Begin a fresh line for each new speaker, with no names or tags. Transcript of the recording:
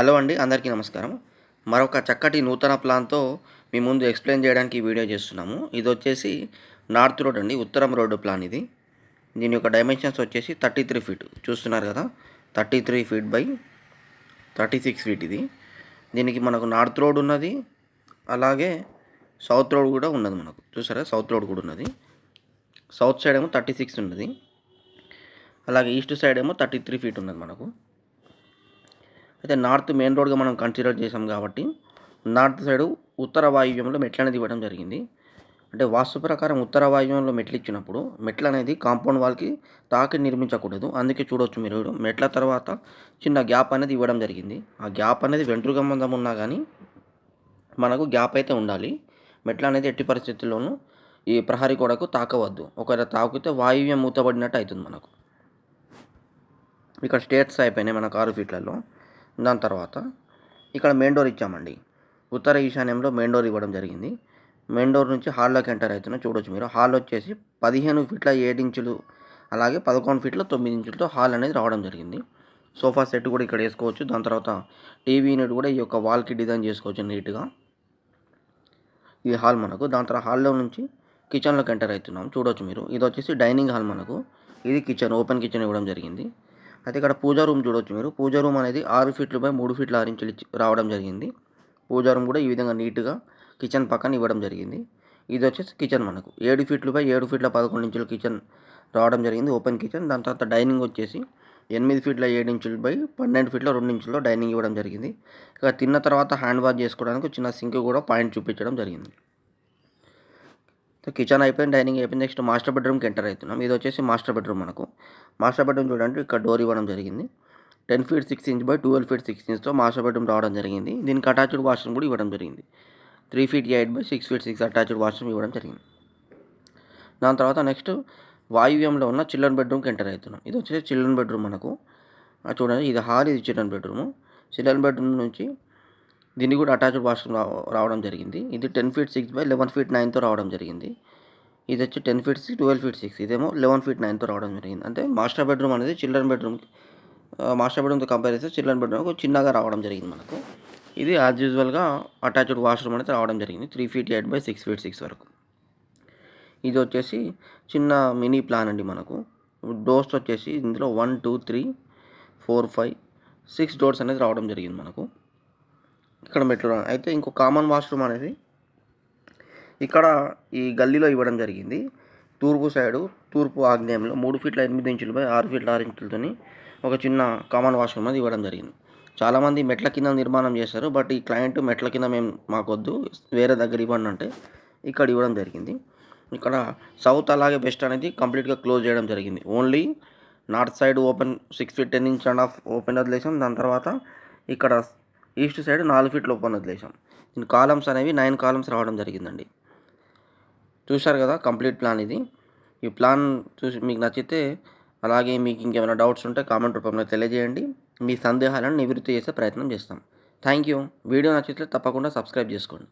Hello అండి అందరికీ నమస్కారం. మరొక చక్కటి నూతన ప్లాన్తో మీ ముందు ఎక్స్ప్లెయిన్ చేయడానికి ఈ వీడియో చేస్తున్నాము. ఇది వచ్చేసి నార్త్ రోడ్ అండి ఉత్తరం రోడ్డు ప్లాన్ ఇది. దీని యొక్క డైమెన్షన్స్ వచ్చేసి థర్టీ త్రీ ఫీట్. చూస్తున్నారు కదా thirty three feet by thirty six feet ఇది. దీనికి మనకు నార్త్ రోడ్ ఉన్నది అలాగే సౌత్ రోడ్ కూడా ఉన్నది మనకు. చూసారా సౌత్ రోడ్ కూడా ఉన్నది. సౌత్ సైడ్ ఏమో థర్టీ సిక్స్ ఉన్నది. అలాగే ఈస్ట్ సైడ్ ఏమో థర్టీ త్రీ ఫీట్ ఉన్నది మనకు. అయితే నార్త్ మెయిన్ రోడ్గా మనం కన్సిడర్ చేసాం కాబట్టి నార్త్ సైడ్ ఉత్తర వాయువ్యంలో మెట్లు అనేది ఇవ్వడం జరిగింది. అంటే వాస్తు ప్రకారం ఉత్తర వాయువ్యంలో మెట్లు ఇచ్చినప్పుడు మెట్లు అనేది కాంపౌండ్ వాల్కి తాకి నిర్మించకూడదు. అందుకే చూడవచ్చు మీరు మెట్ల తర్వాత చిన్న గ్యాప్ అనేది ఇవ్వడం జరిగింది. ఆ గ్యాప్ అనేది వెంట్రుక మందం ఉన్నా కానీ మనకు గ్యాప్ అయితే ఉండాలి. మెట్లు అనేది ఎట్టి పరిస్థితుల్లోనూ ఈ ప్రహరీ గోడకు తాకవద్దు. ఒకవేళ తాకితే వాయువ్యం మూతబడినట్టు అవుతుంది మనకు. ఇక్కడ స్టేట్స్ అయిపోయినాయి మనకు ఆరు ఫీట్లలో. దాని తర్వాత ఇక్కడ మెయిన్ డోర్ ఇచ్చామండి. ఉత్తర ఈశాన్యంలో మెయిన్ డోర్ ఇవ్వడం జరిగింది. మెయిన్ డోర్ నుంచి హాల్లోకి ఎంటర్ అవుతున్నా చూడొచ్చు మీరు. హాల్ వచ్చేసి పదిహేను ఫీట్ల ఏడు ఇంచులు అలాగే పదకొండు ఫీట్ల తొమ్మిది ఇంచులతో హాల్ అనేది రావడం జరిగింది. సోఫా సెట్ కూడా ఇక్కడ వేసుకోవచ్చు. దాని తర్వాత టీవీ యూనిట్ కూడా ఈ యొక్క వాల్కి డిజైన్ చేసుకోవచ్చు నీట్గా ఈ హాల్ మనకు. దాని తర్వాత హాల్లో నుంచి కిచెన్లోకి ఎంటర్ అవుతున్నాం. చూడొచ్చు మీరు. ఇది వచ్చేసి డైనింగ్ హాల్ మనకు. ఇది కిచెన్ ఓపెన్ కిచెన్ ఇవ్వడం జరిగింది. అయితే ఇక్కడ పూజా రూమ్ చూడవచ్చు మీరు. పూజా రూమ్ అనేది ఆరు ఫీట్లు బై మూడు ఫీట్ల ఆరు ఇంచులు రావడం జరిగింది. పూజా రూమ్ కూడా ఈ విధంగా నీట్గా కిచెన్ పక్కన ఇవ్వడం జరిగింది. ఇది వచ్చేసి కిచెన్ మనకు. ఏడు ఫీట్లు బై ఏడు ఫీట్ల పదకొండు ఇంచుల కిచెన్ రావడం జరిగింది. Open kitchen. దాని తర్వాత డైనింగ్ వచ్చేసి ఎనిమిది ఫీట్ల ఏడు ఇంచులు బై పన్నెండు ఫీట్ల రెండు ఇంచుల్లో డైనింగ్ ఇవ్వడం జరిగింది. ఇక తిన్న తర్వాత హ్యాండ్ వాష్ చేసుకోవడానికి చిన్న సింక్ కూడా పాయింట్ చూపించడం జరిగింది. కిచెన్ అయిపోయింది డైనింగ్ అయిపోయింది నెక్స్ట్ మాస్టర్ బెడ్రూమ్కి ఎంటర్ అవుతున్నాం. ఇది వచ్చేసి మాస్టర్ బెడ్రూమ్ మనకు. మాస్టర్ బెడ్రూమ్ చూడండి ఇక్కడ డోర్ ఇవ్వడం జరిగింది. Ten feet six inch by twelve feet six ఇంచ్తో master bedroom రావడం జరిగింది. దీనికి అటాచ్డ్ వాష్రూమ్ కూడా ఇవ్వడం జరిగింది. Three feet eight by six feet six attached washroom ఇవ్వడం జరిగింది. దాని తర్వాత నెక్స్ట్ వాయువ్యంలో ఉన్న చిల్డ్రన్ బెడ్రూమ్కి ఎంటర్ అవుతున్నాం. ఇది వచ్చేసి చిల్డ్రన్ బెడ్రూమ్ మనకు. చూడండి ఇది హాల్ ఇది చిల్డ్రన్ బెడ్రూమ్. చిల్డ్రన్ బెడ్రూమ్ నుంచి దీన్ని కూడా అటాచ్డ్ వాష్రూమ్ రావడం జరిగింది. ఇది ten feet six by eleven feet నైన్తో రావడం జరిగింది. ఇది వచ్చి ten feet six twelve feet six ఇదేమో లెవెన్ ఫీట్ నైన్తో రావడం జరిగింది. అంటే మాస్టర్ బెడ్రూమ్ అనేది చిల్డ్రన్ బెడ్రూమ్ మాస్టర్ బెడ్రూమ్తో కంపేర్ చేస్తే చిల్డ్రన్ బెడ్రూమ్ చిన్నగా రావడం జరిగింది మనకు. ఇది యాజ్ యూజువల్గా అటాచ్డ్ వాష్రూమ్ అనేది రావడం జరిగింది. Three feet eight by six feet six వరకు. ఇది వచ్చేసి చిన్న మినీ ప్లాన్ అండి మనకు. డోర్స్ వచ్చేసి ఇందులో one two three four five six doors అనేది రావడం జరిగింది మనకు. ఇక్కడ మెట్లు అయితే ఇంకో కామన్ వాష్రూమ్ అనేది ఇక్కడ ఈ గల్లీలో ఇవ్వడం జరిగింది. తూర్పు సైడు తూర్పు ఆగ్నేయంలో మూడు ఫీట్ల ఎనిమిది ఇంచులపై ఆరు ఫీట్ల ఆరు ఇంచులతోని ఒక చిన్న కామన్ వాష్రూమ్ అనేది ఇవ్వడం జరిగింది. చాలామంది మెట్ల కింద నిర్మాణం చేస్తారు బట్ ఈ క్లయింట్ మెట్ల కింద మేము మాకొద్దు. వేరే దగ్గర ఇవ్వండి అంటే ఇక్కడ ఇవ్వడం జరిగింది. ఇక్కడ సౌత్ అలాగే వెస్ట్ అనేది కంప్లీట్గా క్లోజ్ చేయడం జరిగింది. Only north side open six feet ten inch and half open వదిలేసాం. దాని తర్వాత ఇక్కడ ఈస్ట్ సైడ్ నాలుగు ఫీట్లు ఓపెన్ వదిలేసాం దీని కాలమ్స్ అనేవి నైన్ కాలమ్స్ రావడం జరిగిందండి. చూశారు కదా కంప్లీట్ ప్లాన్ ఇది. ఈ ప్లాన్ చూసి మీకు నచ్చితే అలాగే మీకు ఇంకేమైనా డౌట్స్ ఉంటే కామెంట్ రూపంలో తెలియజేయండి. మీ సందేహాలను నివృత్తి చేసే ప్రయత్నం చేస్తాం. Thank you. వీడియో నచ్చితే తప్పకుండా సబ్స్క్రైబ్ చేసుకోండి.